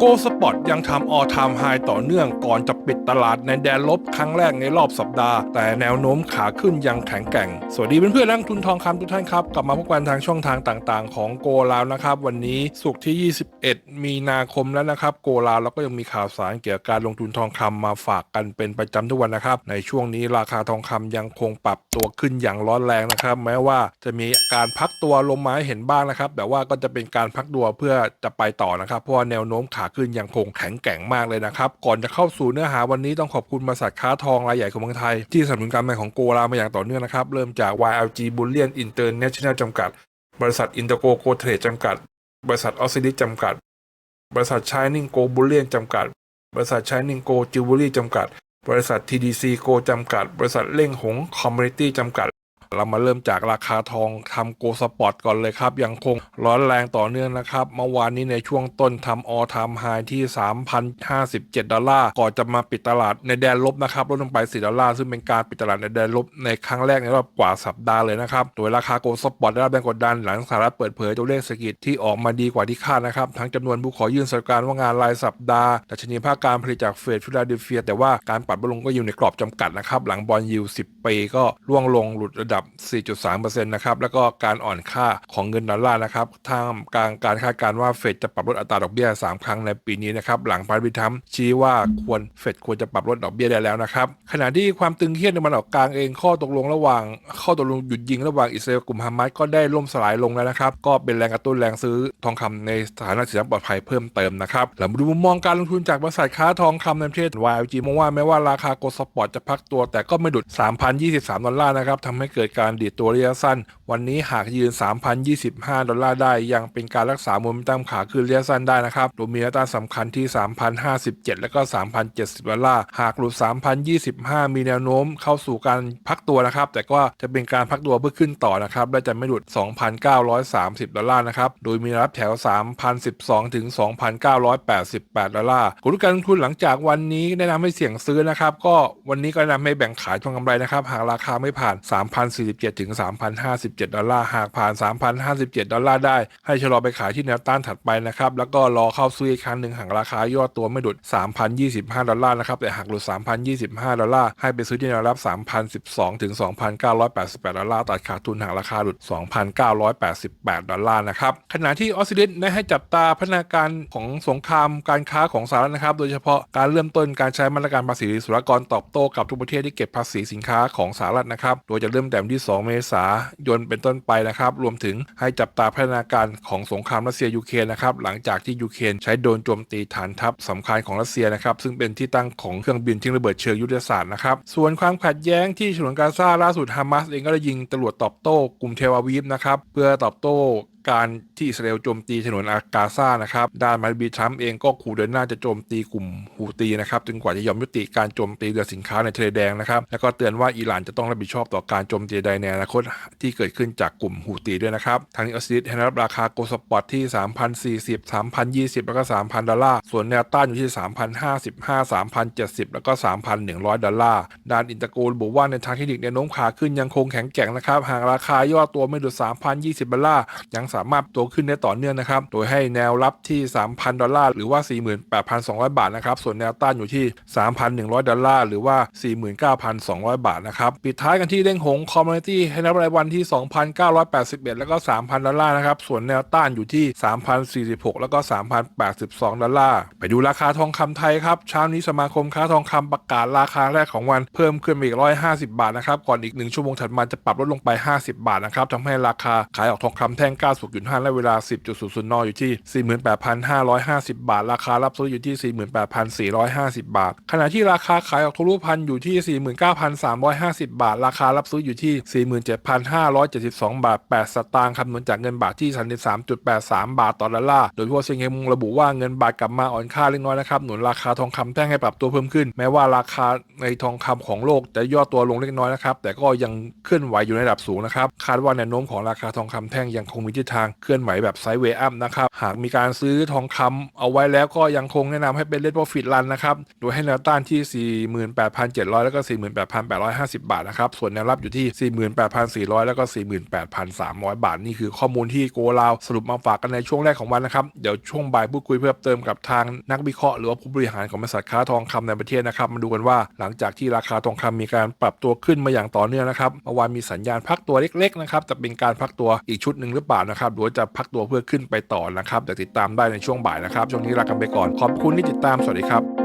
โกสปอร์ตยังทำออทามไฮต่อเนื่องก่อนจะปิดตลาดในแดนลบครั้งแรกในรอบสัปดาห์ แต่แนวโน้มขาขึ้นยังแข็งแกร่ง สวัสดีเพื่อนๆนักลงทุนทองคำทุกท่านครับ กลับมาพบกันทางช่องทางต่างๆ ของโกลาวนะครับ วันนี้สุกที่ 21 มีนาคมแล้วนะครับ โกลาวแล้วก็ยังมีข่าวสารเกี่ยวกับการลงทุนทองคำมาฝากกันเป็นประจำทุกวันนะครับ ในช่วงนี้ราคาทองคำยังคงปรับตัวขึ้นอย่างร้อนแรงนะครับ แม้ว่าจะมีการพักตัวลงมาให้เห็นบ้างนะครับ แต่ว่าก็จะเป็นการพักตัวเพื่อจะไปต่อนะครับเพราะว่าแนวโน้มขาขึ้นยังคงแข็งแกร่งมากเลยนะครับ ก่อนจะเข้าสู่เนื้อหาวันนี้ต้องขอบคุณบริษัทค้าทองรายใหญ่ของเมืองไทย ที่สนับสนุนการแข่งของโกลามาอย่างต่อเนื่องนะครับ เริ่มจาก YLG Bullion International จำกัด บริษัท Intergo Go Trade จำกัด บริษัทออสซิลิจำกัด บริษัท Shining Go Bullion จำกัด บริษัท Shining Go Jewelry จำกัด บริษัท TDC Go จำกัด บริษัทเล่งหงคอมมูนิตี้จำกัด เรามาเริ่มจากราคาทองทำโกสปอร์ตก่อนเลยครับ ยังคงร้อนแรงต่อเนื่องนะครับ เมื่อวานนี้ในช่วงต้นทำออทามไฮที่ 3,057 ดอลลาร์ ก่อนจะมาปิดตลาดในแดนลบนะครับ ลดลงไป 4 ดอลลาร์ ซึ่งเป็นการปิดตลาดในแดนลบในครั้งแรกในรอบกว่าสัปดาห์เลยนะครับ โดยราคาโกลสปอร์ตได้รับแรงกดดันหลังสหรัฐเปิดเผยตัวเลขเศรษฐกิจที่ออกมาดีกว่าที่คาดนะครับ ทั้งจำนวนผู้ขอยื่นสวัสดิการว่างงานรายสัปดาห์ดัชนีภาคการผลิตจากเฟดฟิลาเดลเฟีย แต่ว่าการปรับลงก็อยู่ในกรอบจำกัดนะครับหลังบอลยิว10ปีก็ร่วงลงหลุดระดับ4.3%นะครับ แล้วก็การอ่อนค่าของเงินดอลลาร์นะครับท่ามกลางการคาดการณ์ว่าเฟดจะปรับลดอัตราดอกเบี้ย 3 ครั้งในปีนี้นะครับ หลังพาร์บิทัมชี้ว่าควรเฟดควรจะปรับลดดอกเบี้ยได้แล้วนะครับ ขณะที่ความตึงเครียดในมันออกกลางเองข้อตกลงระหว่าง ข้อตกลงหยุดยิงระหว่างอิสราเอลกลุ่มฮามาสก็ได้ล่มสลายลงแล้วนะครับ ก็เป็นแรงกระตุ้นแรงซื้อทองคำในสถานะสินทรัพย์ปลอดภัยเพิ่มเติมนะครับเรามาดูมุมมองการลงทุนจากบริษัทค้าทองคำในประเทศ YLG มองว่าแม้ว่าราคาโกลด์สปอร์ตจะพักตัว แต่ก็ไม่ดุด 3,023 ดอลลาร์นะครับทำให้เกิดการดีดตัวระยะสั้น วันนี้หากยืน 3,025 ดอลลาร์ได้ ยังเป็นการรักษาโมเมนตัมขาขึ้นระยะสั้นได้นะครับโดยมีแนวต้านสำคัญที่ 3,057 และก็ 3,070 ดอลลาร์ หากหลุด 3,025 มีแนวโน้มเข้าสู่การพักตัวนะครับ แต่ก็จะเป็นการพักตัวเพื่อขึ้นต่อนะครับ และจะไม่หลุด 2,930 ดอลลาร์นะครับ โดยมีรับแถว 3,012 ถึง 2,988 ดอลลาร์กลยุทธ์การลงทุนหลังจากวันนี้แนะนำให้เสี่ยงซื้อนะครับ ก็วันนี้ก็แนะนำให้แบ่งขายทองกำไรนะครับ หากราคาไม่ผ่าน 3,0 3,047 ถึง 3,057 ดอลลาร์ หากผ่าน 3,057 ดอลลาร์ได้ ให้ชะลอไปขายที่แนวต้านถัดไปนะครับ แล้วก็รอเข้าซื้ออีกครั้งหนึ่งหากราคาย่อตัวไม่หลุด 3,025 ดอลลาร์นะครับ แต่หากหลุด 3,025 ดอลลาร์ ให้ไปซื้อที่แนวรับ 3,012 ถึง 2,988 ดอลลาร์ ตัดขาดทุนหากราคาหลุด 2,988 ดอลลาร์นะครับ ขณะที่ออสเตรเลียได้ให้จับตาพัฒนาการของสงครามการค้าของสหรัฐนะครับ โดยเฉพาะการเริ่มต้นการใช้มาตรการภาษีศุลกากรตอบโต้กับทุกประเทศที่เก็บภาษีสินค้าของสหรัฐนะครับ โดยจะเริ่มแต่วันที่ 2 เมษายนเป็นต้นไปนะครับ รวมถึงให้จับตาพัฒนาการของสงครามรัสเซียยูเครนนะครับ หลังจากที่ยูเครนใช้โดนโจมตีฐานทัพสำคัญของรัสเซียนะครับ ซึ่งเป็นที่ตั้งของเครื่องบินทิ้งระเบิดเชิงยุทธศาสตร์นะครับ ส่วนความขัดแย้งที่ฉนวนกาซาล่าสุดฮามาสเองก็ได้ยิงตรวจตอบโต้กลุ่มเทลอาวีฟนะครับเพื่อตอบโต้การที่อิสราเอลโจมตีฉนวนอากาซานะครับ ด้านมาบีทรัมป์เองก็ขู่เดินหน้าจะโจมตีกลุ่มฮูตีนะครับจนกว่าจะยอมยุติการโจมตีเรือสินค้าในทะเลแดงนะครับ แล้วก็เตือนว่าอิหร่านจะต้องรับผิดชอบต่อการโจมตีใดในอนาคตที่เกิดขึ้นจากกลุ่มฮูตีด้วยนะครับทางนี้ออสเตรเลียให้รับราคาโกลสปอร์ตที่ 3,040 3,020 แล้วก็ 3,000 ดอลลาร์ ส่วนแนวต้านอยู่ที่ 3,055 3,070 แล้วก็ 3,100 ดอลลาร์ ด้านอินเตอร์โกลบอกว่าในทางเทคนิคแนวโน้มขาขึ้นยังคงแข็งแกร่งนะครับ หากราคาย่อตัวไม่หลุด3,020 ดอลลาร์ยังสามารถตัวขึ้นได้ต่อเนื่องนะครับ โดยให้แนวรับที่ 3,000 ดอลลาร์หรือว่า 48,200 บาทนะครับ ส่วนแนวต้านอยู่ที่ 3,100 ดอลลาร์หรือว่า 49,200 บาทนะครับ ปิดท้ายกันที่เด้งหงคอมมูนิตี้ให้นับรายวันที่ 2,981 แล้วก็ 3,000 ดอลลาร์นะครับ ส่วนแนวต้านอยู่ที่ 3,046 แล้วก็ 3,082 ดอลลาร์ ไปดูราคาทองคำไทยครับ เช้านี้สมาคมค้าทองคำประกาศราคาแรกของวันเพิ่มขึ้นไปอีก 150 บาทนะครับ ก่อนอีก 1 ชั่วโมงถัดมาจะปรับลดลงไป 50 บาทนะครับทำให้ราคาขายออกทองคำแท่ง90.5และเวลา 10.00นอยู่ที่ 48,550 บาท ราคารับซื้ออยู่ที่ 48,450 บาท ขณะที่ราคาขายออกทองรูพันอยู่ที่ 49,350 บาท ราคารับซื้ออยู่ที่ 47,572 บาท 8 สตางค์คำนวณจากเงินบาทที่ 33.83 บาทต่อดอลลาร์ โดยพวกเซงเฮงมุงระบุว่าเงินบาทกลับมาอ่อนค่าเล็กน้อยนะครับ หนุนราคาทองคำแท่งให้ปรับตัวเพิ่มขึ้น แม้ว่าราคาในทองคำของโลกจะย่อตัวลงเล็กน้อยนะครับ แต่ก็ยังเคลื่อนไหวอยู่ในระดับสูงนะครับ คาดว่าแนวโน้มของราคาทองคำแท่งยังคงมีทิศทางเคลื่อนไหวแบบไซด์เวย์อัพนะครับหากมีการซื้อทองคำเอาไว้แล้วก็ยังคงแนะนำให้เป็นเลทโปรฟิตรันนะครับโดยให้แนวต้านที่ 48,700 แล้วก็ 48,850 บาทนะครับส่วนแนวรับอยู่ที่ 48,400 แล้วก็ 48,300 บาท นี่คือข้อมูลที่โกลาวสรุปมาฝากกันในช่วงแรกของวันนะครับเดี๋ยวช่วงบ่ายพูดคุยเพิ่มเติมกับทางนักวิเคราะห์หรือว่าผู้บริหารของบริษัทค้าทองคำในประเทศนะครับมาดูกันว่าหลังจากที่ราคาทองคำมีการปรับตัวขึ้นมาอย่างต่อเนื่องนะครับเมื่อวานมีสัญญาณพักตัวเล็กๆนะครับจะเป็นการพักตัวอีกชุดหนึ่งหรือเปล่านะครับหรือว่าจะพักตัวเพื่อขึ้นไปต่อนะครับเดี๋ยวติดตามได้ในช่วงบ่ายนะครับช่วงนี้ลากันไปก่อนขอบคุณที่ติดตามสวัสดีครับ